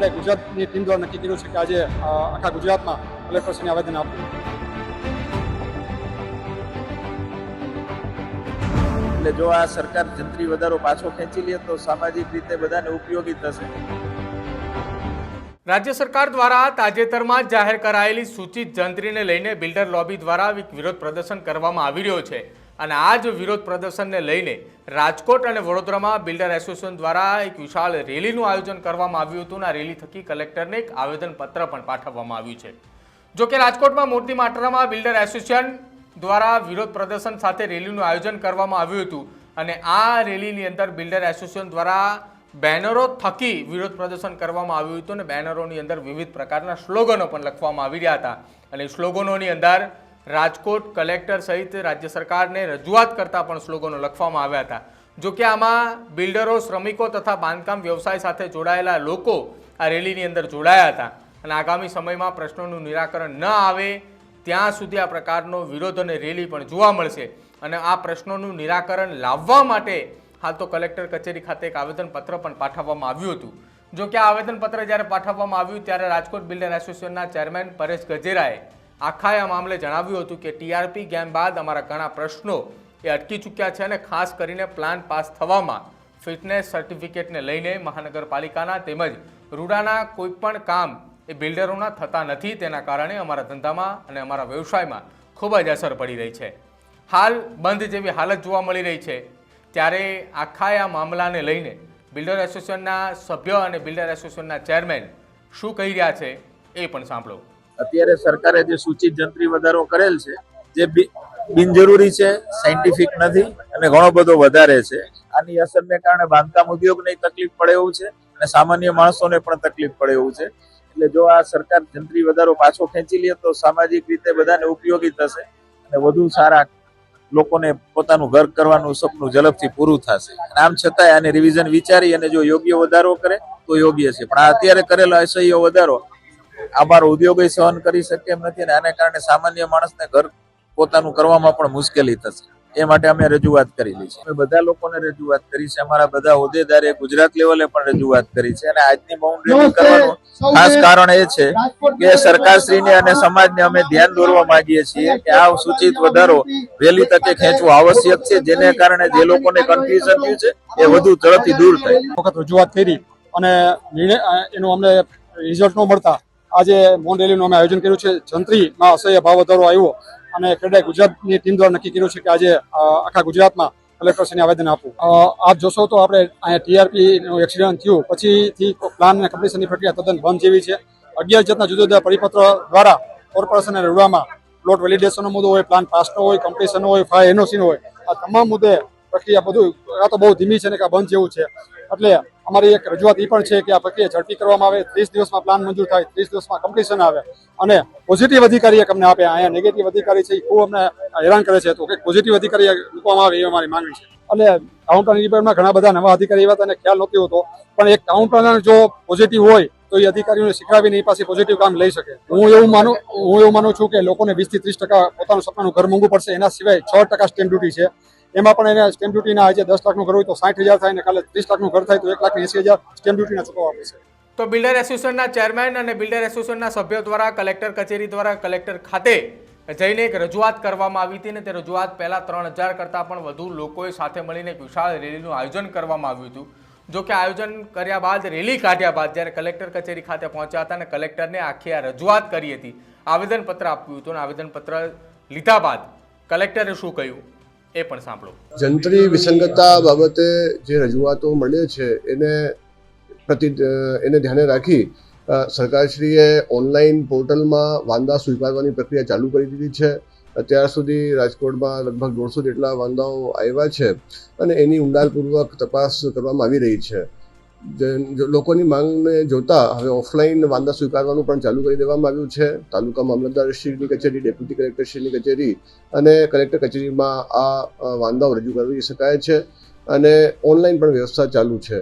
ખેડા ગુજરાતની ટીમ દ્વારા નક્કી કર્યું છે કે આજે આખા ગુજરાતમાં કલેક્ટરશ્રીને આવેદન આપ્યું એટલે જો આ સરકાર જંત્રી વધારો પાછો ખેંચી લે તો સામાજિક રીતે બધાને ઉપયોગી થશે. રાજ્ય સરકાર દ્વારા તાજેતરમાં જ જાહેર કરાયેલી સૂચિત જંત્રીને લઈને બિલ્ડર લોબી દ્વારા એક વિરોધ પ્રદર્શન કરવામાં આવી રહ્યો છે. અને આ જ વિરોધ પ્રદર્શનને લઈને રાજકોટ અને વડોદરામાં બિલ્ડર એસોસિએશન દ્વારા એક વિશાળ રેલીનું આયોજન કરવામાં આવ્યું હતું અને આ રેલી થકી કલેક્ટરને એક આવેદનપત્ર પણ પાઠવવામાં આવ્યું છે. જો કે રાજકોટમાં મોટી માત્રામાં બિલ્ડર એસોસિએશન દ્વારા વિરોધ પ્રદર્શન સાથે રેલીનું આયોજન કરવામાં આવ્યું હતું અને આ રેલીની અંદર બિલ્ડર એસોસિએશન દ્વારા બેનરો થકી વિરોધ પ્રદર્શન કરવામાં આવ્યું હતું અને બેનરોની અંદર વિવિધ પ્રકારના સ્લોગનો પણ લખવામાં આવી રહ્યા હતા. અને સ્લોગનોની અંદર રાજકોટ કલેક્ટર સહિત રાજ્ય સરકારને રજૂઆત કરતા પણ સ્લોગનો લખવામાં આવ્યા હતા. જો કે આમાં બિલ્ડરો, શ્રમિકો તથા બાંધકામ વ્યવસાય સાથે જોડાયેલા લોકો આ રેલીની અંદર જોડાયા હતા. અને આગામી સમયમાં પ્રશ્નોનું નિરાકરણ ન આવે, ત્યાં સુધી આ પ્રકારનો વિરોધ અને રેલી પણ જોવા મળશે. અને આ પ્રશ્નોનું નિરાકરણ લાવવા માટે હાલ તો કલેક્ટર કચેરી ખાતે એક આવેદનપત્ર પણ પાઠવવામાં આવ્યું હતું. જો કે આ આવેદનપત્ર જ્યારે પાઠવવામાં આવ્યું, ત્યારે રાજકોટ બિલ્ડર એસોસિએશનના ચેરમેન પરેશ ગજેરાએ આખાએ આ મામલે જણાવ્યું હતું કે ટીઆરપી ગેમ બાદ અમારા ઘણા પ્રશ્નો એ અટકી ચૂક્યા છે અને ખાસ કરીને પ્લાન પાસ થવામાં ફિટનેસ સર્ટિફિકેટને લઈને મહાનગરપાલિકાના તેમજ રૂડાના કોઈપણ કામ એ બિલ્ડરોના થતા નથી તેના કારણે અમારા ધંધામાં અને અમારા વ્યવસાયમાં ખૂબ જ અસર પડી રહી છે. હાલ બંધ જેવી હાલત જોવા મળી રહી છે. ત્યારે આખા આ મામલાને લઈને બિલ્ડર એસોસિએશનના સભ્ય અને બિલ્ડર એસોસિએશનના ચેરમેન શું કહી રહ્યા છે એ પણ સાંભળો. અત્યારે સરકારે જે સૂચિત જંત્રી વધારો કરેલ છે, જે બિનજરૂરી છે સાયન્ટિફિક નથી અને ઘણો બધો વધારે છે. આની અસરને કારણે બાંધકામ ઉદ્યોગને તકલીફ પડે એવું છે અને સામાન્ય માણસોને પણ તકલીફ પડે એવું છે. એટલે જો આ સરકાર જંત્રી વધારો પાછો ખેંચી લે તો સામાજિક રીતે બધાને ઉપયોગી થશે અને વધુ સારા લોકોને પોતાનું ઘર કરવાનું સપનું ઝડપથી પૂરું થશે. આમ છતાંય આને રિવિઝન વિચારી અને જો યોગ્ય વધારો કરે તો યોગ્ય છે. પણ આ અત્યારે કરેલો અસહ્ય વધારો અમારો ઉદ્યોગો સહન કરી શકે એમ નથી અને આને કારણે સામાન્ય માણસને ઘર પોતાનું કરવામાં પણ મુશ્કેલી થશે. એ માટે અમે રજૂઆત કરેલી છે. અમે બધા લોકોને રજૂઆત કરી છે. અમારા બધા હોદ્દેદારે ગુજરાત લેવલે પણ રજૂઆત કરી છે અને આજની બાઉન્ડ્રી કરવાનું ખાસ કારણ એ છે કે સરકારશ્રીને અને સમાજને અમે ધ્યાન દોરવા માંગીએ છીએ કે આ સૂચિત વધારો વહેલી તકે ખેંચવો આવશ્યક છે. જેને કારણે જે લોકોને કન્ફ્યુઝન થયું છે એ વધુ ઝડપથી દૂર થાય. વખત રજૂઆત કરી અને નિર્ણય એનું અમને રિઝલ્ટ ન મળતા આજે મૌન રેલીનું અમે આયોજન કર્યું છે. જંત્રીમાં અસહ્ય ભાવ વધારો આવ્યો અને ખેડા ગુજરાતની ટીમ દ્વારા નક્કી કર્યું છે કે આજે આખા ગુજરાતમાં કલેક્ટરશ્રીને આવેદન આપવું. આપ જોશો તો આપણે અહીંયા ટીઆરપીનું એક્સિડન્ટ થયું. પછીથી પ્લાન અને કમ્પ્લીશનની પ્રક્રિયા તદ્દન બંધ જેવી છે. અગિયાર જાતના જુદા જુદા પરિપત્ર દ્વારા કોર્પોરેશન અને રૂડામાં પ્લોટ વેલિડેશનનો મુદ્દો હોય, પ્લાન પાસનો હોય કમ્પ્લીશનનો હોય ફાય એનઓસીનો હોય. આ તમામ મુદ્દે પ્રક્રિયા બધું, આ તો બહુ ધીમી છે ને કે બંધ જેવું છે. એટલે અમારી એક રજૂઆત એ પણ છે કે આ પ્રક્રિયા ઝડપી કરવામાં આવે, ત્રીસ દિવસમાં પ્લાન મંજૂર થાય, ત્રીસ દિવસમાં કમ્પ્લીશન આવે. અને પોઝિટિવ અધિકારી અમને આપે અહીંયા નેગેટિવ અધિકારી છે એ ખૂબ અમને હેરાન કરે છે. તો કંઈક પોઝિટિવ અધિકારી મૂકવામાં આવે એ અમારી માંગણી છે. એટલે કાઉન્ટર ડિપાર્ટમેન્ટમાં ઘણા બધા નવા અધિકારી એવા હતા ખ્યાલ નહોતી હોતો, પણ એક કાઉન્ટર જો પોઝિટિવ હોય, તો એ અધિકારીઓને શીખવાડીને એ પાસે પોઝિટિવ કામ લઈ શકે. હું એવું માનું, હું એવું માનું છું કે લોકોને વીસથી ત્રીસ ટકા પોતાનું સપનાનું ઘર મોંઘું પડશે, એના સિવાય છ ટકા સ્ટેમ્પ ડ્યુટી છે. એમાં પણ એને સ્ટેમ્પ ડ્યુટીના આજે દસ લાખનું ઘર હોય તો સાઠ હજાર થાય અને કાલે ત્રીસ લાખનું ઘર થાય તો એક લાખ એસી હજાર સ્ટેમ્પ ડ્યુટીના ચૂકવવા પડશે તો બિલ્ડર એસોસિએશનના ચેરમેન અને બિલ્ડર એસોસિએશનના સભ્યો દ્વારા કલેક્ટર કચેરી દ્વારા કલેક્ટર ખાતે જઈને એક રજૂઆત કરવામાં આવી હતી ને તે રજૂઆત પહેલા ત્રણ હજાર કરતાં પણ વધુ લોકોએ સાથે મળીને એક વિશાળ રેલીનું આયોજન કરવામાં આવ્યું હતું. જો કે આયોજન કર્યા બાદ, રેલી કાઢ્યા બાદ જ્યારે કલેક્ટર કચેરી ખાતે પહોંચ્યા હતા અને કલેક્ટરને આખી આ રજૂઆત કરી હતી, આવેદનપત્ર આપ્યું હતું અને આવેદનપત્ર લીધા બાદ કલેક્ટરે શું કહ્યું? એ પણ સાંભળો. જંત્રી વિસંગતતા બાબતે જે રજૂઆતો મળે છે, એને પ્રતિ એને ધ્યાને રાખી સરકારશ્રીએ ઓનલાઈન પોર્ટલમાં વાંદા સ્વીકારવાની પ્રક્રિયા ચાલુ કરી દીધી છે. અત્યાર સુધી રાજકોટમાં લગભગ દોઢસો જેટલા વાંદાઓ આવ્યા છે અને એની ઊંડાણપૂર્વક તપાસ કરવામાં આવી રહી છે. લોકોની માંગને જોતા હવે ઓફલાઈન વાંદા સ્વીકારવાનું પણ ચાલુ કરી દેવામાં આવ્યું છે. તાલુકા મામલતદારશ્રીની કચેરી, ડેપ્યુટી કલેક્ટરશ્રીની કચેરી અને કલેક્ટર કચેરીમાં આ વાંધાઓ રજૂ કરી શકાય છે અને ઓનલાઈન પણ વ્યવસ્થા ચાલુ છે.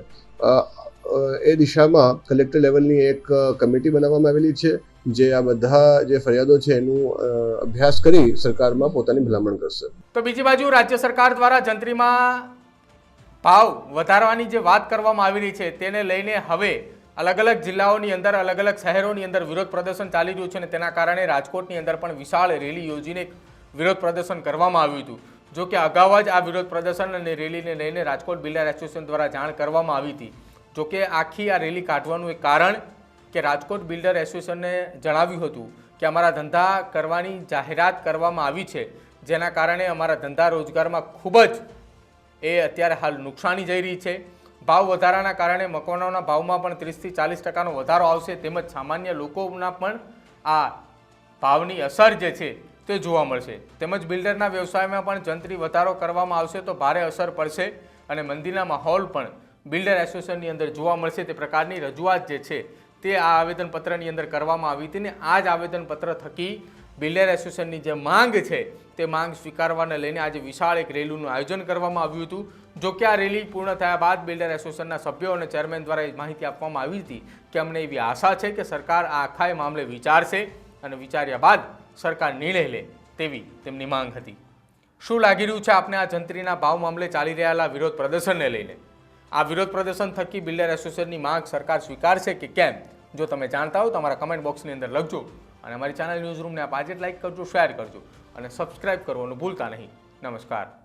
એ દિશામાં કલેક્ટર લેવલની એક કમિટી બનાવવામાં આવેલી છે જે આ બધા જે ફરિયાદો છે એનું અભ્યાસ કરી સરકારમાં પોતાની ભલામણ કરશે. તો બીજી બાજુ રાજ્ય સરકાર દ્વારા જંત્રીમાં ભાવ વધારવાની જે વાત કરવામાં આવી રહી છે, તેને લઈને હવે અલગ અલગ જિલ્લાઓની અંદર અલગ અલગ શહેરોની અંદર વિરોધ પ્રદર્શન ચાલી રહ્યું છે અને તેના કારણે રાજકોટની અંદર પણ વિશાળ રેલી યોજીને વિરોધ પ્રદર્શન કરવામાં આવ્યું હતું. જો કે અગાઉ જ આ વિરોધ પ્રદર્શન અને રેલીને લઈને રાજકોટ બિલ્ડર એસોસિએશન દ્વારા જાણ કરવામાં આવી હતી. જો કે આખી આ રેલી કાઢવાનું એક કારણ કે રાજકોટ બિલ્ડર એસોસિએશને જણાવ્યું હતું કે અમારા ધંધા કરવાની જાહેરાત કરવામાં આવી છે, જેના કારણે અમારા ધંધા રોજગારમાં ખૂબ જ એ અત્યારે હાલ નુકસાની જઈ રહી છે. ભાવ વધારાના કારણે મકાનોના ભાવમાં પણ ત્રીસથી ચાલીસ ટકાનો વધારો આવશે. તેમજ સામાન્ય લોકોના પણ આ ભાવની અસર જે છે તે જોવા મળશે. તેમજ બિલ્ડરના વ્યવસાયમાં પણ જંત્રી વધારો કરવામાં આવશે તો ભારે અસર પડશે અને મંદિરના માહોલ પણ બિલ્ડર એસોસિએશનની અંદર જોવા મળશે. તે પ્રકારની રજૂઆત જે છે તે આ આવેદનપત્રની અંદર કરવામાં આવી હતી ને આ જ આવેદનપત્ર થકી બિલ્ડર એસોસિએશનની જે માંગ છે તે માંગ સ્વીકારવાને લઈને આજે વિશાળ એક રેલીનું આયોજન કરવામાં આવ્યું હતું. જો કે આ રેલી પૂર્ણ થયા બાદ બિલ્ડર એસોસિએશનના સભ્યો અને ચેરમેન દ્વારા એ માહિતી આપવામાં આવી હતી કે અમને એવી આશા છે કે સરકાર આ આખા મામલે વિચારશે અને વિચાર્યા બાદ સરકાર નિર્ણય લે તેવી તેમની માંગ હતી. શું લાગી રહ્યું છે આપને આ જંત્રીના ભાવ મામલે ચાલી રહેલા વિરોધ પ્રદર્શનને લઈને? આ વિરોધ પ્રદર્શન થકી બિલ્ડર એસોસિએશનની માંગ સરકાર સ્વીકારશે કે કેમ? જો તમે જાણતા હો તો અમારા કમેન્ટ બોક્સની અંદર લખજો. અને અમારી ચેનલ ન્યૂઝ રૂમને આપ આજે જ કરજો શેર કરજો અને સબસ્ક્રાઇબ કરવાનું ભૂલતા નહીં. નમસ્કાર.